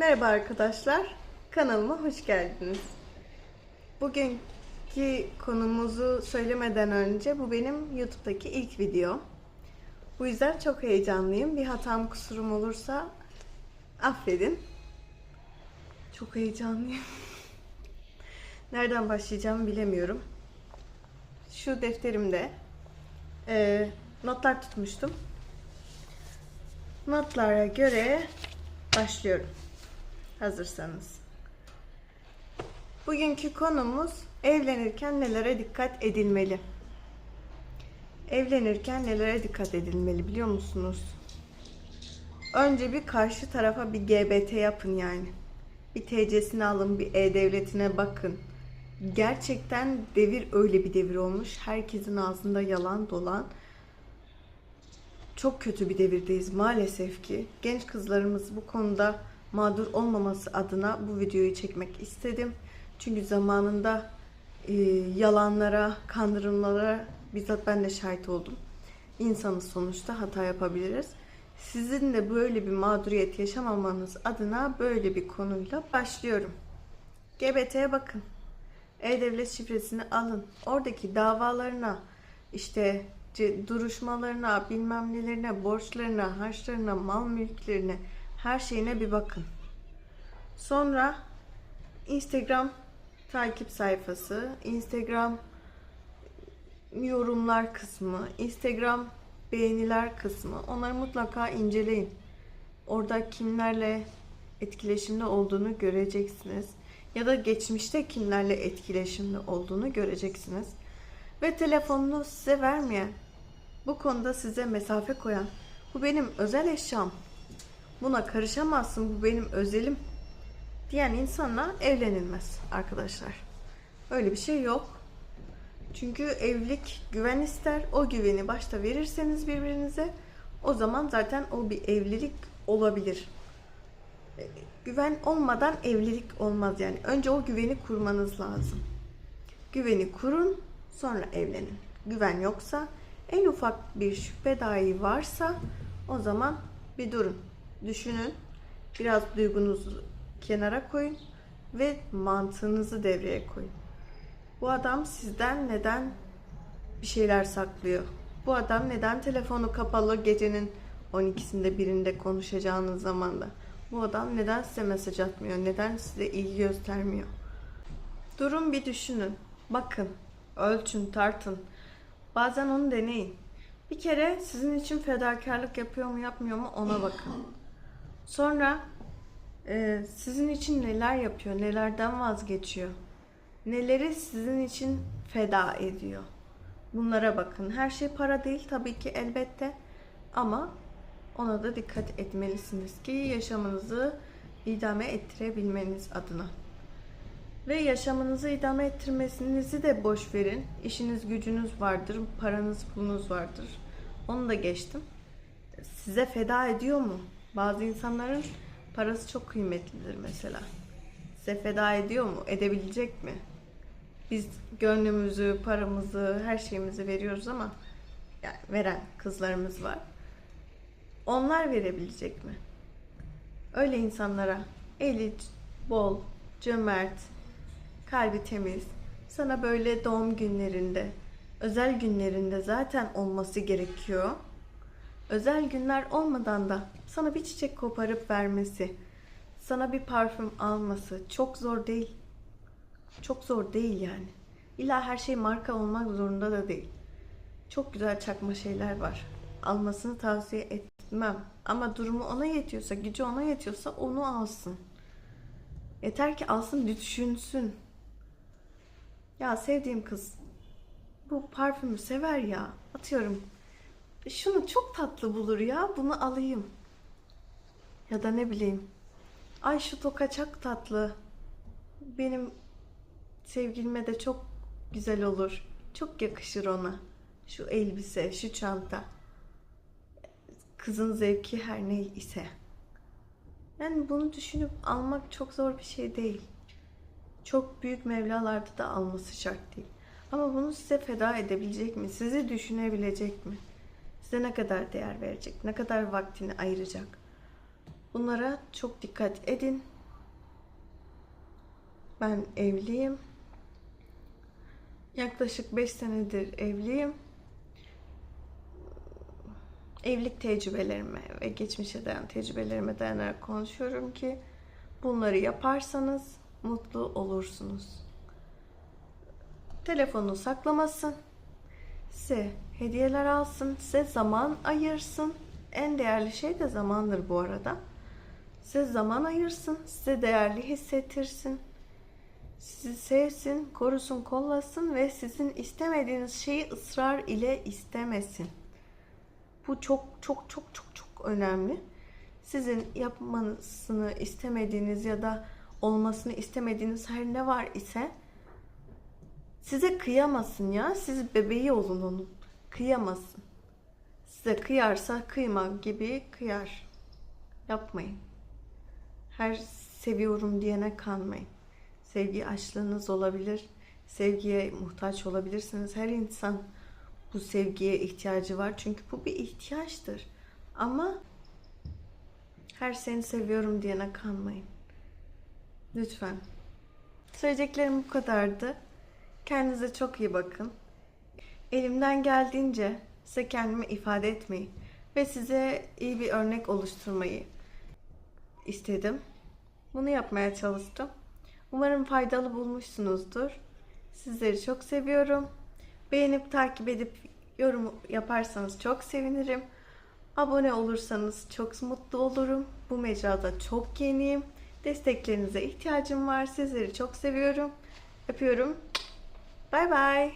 Merhaba arkadaşlar, kanalıma hoş geldiniz. Bugünkü konumuzu söylemeden önce bu benim YouTube'daki ilk video. Bu yüzden çok heyecanlıyım. Bir hatam kusurum olursa affedin. Çok heyecanlıyım. Nereden başlayacağımı bilemiyorum. Şu defterimde eee, notlar tutmuştum. Notlara göre başlıyorum. Hazırsanız. Bugünkü konumuz evlenirken nelere dikkat edilmeli? Evlenirken nelere dikkat edilmeli biliyor musunuz? Önce bir karşı tarafa bir GBT yapın yani. Bir TC'sini alın, bir E-Devleti'ne bakın. Gerçekten devir öyle bir devir olmuş. Herkesin ağzında yalan dolan. Çok kötü bir devirdeyiz maalesef ki. Genç kızlarımız bu konuda mağdur olmaması adına bu videoyu çekmek istedim. Çünkü zamanında e, yalanlara, kandırılmalara bizzat ben de şahit oldum. İnsanız sonuçta hata yapabiliriz. Sizin de böyle bir mağduriyet yaşamamanız adına böyle bir konuyla başlıyorum. GBT'ye bakın. E-Devlet şifresini alın. Oradaki davalarına, işte duruşmalarına, bilmem nelerine, borçlarına, harçlarına, mal mülklerine, her şeyine bir bakın. Sonra Instagram takip sayfası, Instagram yorumlar kısmı, Instagram beğeniler kısmı. Onları mutlaka inceleyin. Orada kimlerle etkileşimde olduğunu göreceksiniz. Ya da geçmişte kimlerle etkileşimde olduğunu göreceksiniz. Ve telefonunu size vermeyen, bu konuda size mesafe koyan, bu benim özel eşyam, buna karışamazsın, bu benim özelim diyen insanla evlenilmez arkadaşlar. Öyle bir şey yok. Çünkü evlilik güven ister. O güveni başta verirseniz birbirinize o zaman zaten o bir evlilik olabilir. E, Güven olmadan evlilik olmaz yani. Önce o güveni kurmanız lazım. Güveni kurun, sonra evlenin. Güven yoksa, en ufak bir şüphe dahi varsa o zaman bir durun. Düşünün. Biraz duygunuzu kenara koyun ve mantığınızı devreye koyun. Bu adam sizden neden bir şeyler saklıyor? Bu adam neden telefonu kapalı gecenin 12'sinde birinde konuşacağınız zamanda? Bu adam neden size mesaj atmıyor? Neden size ilgi göstermiyor? Durun bir düşünün. Bakın, ölçün, tartın. Bazen onu deneyin. Bir kere sizin için fedakarlık yapıyor mu yapmıyor mu ona bakın. Sonra e, sizin için neler yapıyor, nelerden vazgeçiyor, neleri sizin için feda ediyor. Bunlara bakın. Her şey para değil tabii ki elbette ama ona da dikkat etmelisiniz ki yaşamınızı idame ettirebilmeniz adına. Ve yaşamınızı idame ettirmesinizi de boş verin. İşiniz gücünüz vardır, paranız pulunuz vardır. Onu da geçtim. Size feda ediyor mu? Bazı insanların parası çok kıymetlidir mesela. Size feda ediyor mu? Edebilecek mi? Biz gönlümüzü, paramızı, her şeyimizi veriyoruz ama yani veren kızlarımız var. Onlar verebilecek mi? Öyle insanlara eli bol, cömert, kalbi temiz, sana böyle doğum günlerinde, özel günlerinde zaten olması gerekiyor. Özel günler olmadan da sana bir çiçek koparıp vermesi, sana bir parfüm alması çok zor değil. Çok zor değil yani. İlla her şey marka olmak zorunda da değil. Çok güzel çakma şeyler var. Almasını tavsiye etmem. Ama durumu ona yetiyorsa, gücü ona yetiyorsa onu alsın. Yeter ki alsın, düşünsün. Ya sevdiğim kız bu parfümü sever ya. Atıyorum. Şunu çok tatlı bulur ya. Bunu alayım. Ya da ne bileyim. Ay şu toka çok tatlı. Benim sevgilime de çok güzel olur. Çok yakışır ona. Şu elbise, şu çanta. Kızın zevki her ne ise. Yani bunu düşünüp almak çok zor bir şey değil. Çok büyük mevlalarda da alması şart değil. Ama bunu size feda edebilecek mi? Sizi düşünebilecek mi? Size ne kadar değer verecek? Ne kadar vaktini ayıracak? Bunlara çok dikkat edin Ben evliyim. Yaklaşık 5 senedir evliyim. Evlilik tecrübelerime ve geçmişe dayanan tecrübelerime dayanarak konuşuyorum ki bunları yaparsanız mutlu olursunuz. Telefonunu saklamasın. Size hediyeler alsın, size zaman ayırsın. En değerli şey de zamandır bu arada. Size zaman ayırsın, size değerli hissettirsin. Sizi sevsin, korusun, kollasın ve sizin istemediğiniz şeyi ısrar ile istemesin. Bu çok çok çok çok çok önemli. Sizin yapmasını istemediğiniz ya da olmasını istemediğiniz her ne var ise size kıyamasın ya. Siz bebeği olun onun. Kıyamasın. Size kıyarsa kıyma gibi kıyar. Yapmayın. Her seviyorum diyene kanmayın. Sevgi açlığınız olabilir. Sevgiye muhtaç olabilirsiniz. Her insan bu sevgiye ihtiyacı var. Çünkü bu bir ihtiyaçtır. Ama her seni seviyorum diyene kanmayın. Lütfen. Söyleyeceklerim bu kadardı. Kendinize çok iyi bakın. Elimden geldiğince size kendimi ifade etmeyi ve size iyi bir örnek oluşturmayı istedim. Bunu yapmaya çalıştım. Umarım faydalı bulmuşsunuzdur. Sizleri çok seviyorum. Beğenip takip edip yorum yaparsanız çok sevinirim. Abone olursanız çok mutlu olurum. Bu mecrada çok yeniyim. Desteklerinize ihtiyacım var. Sizleri çok seviyorum. Öpüyorum. Bye bye.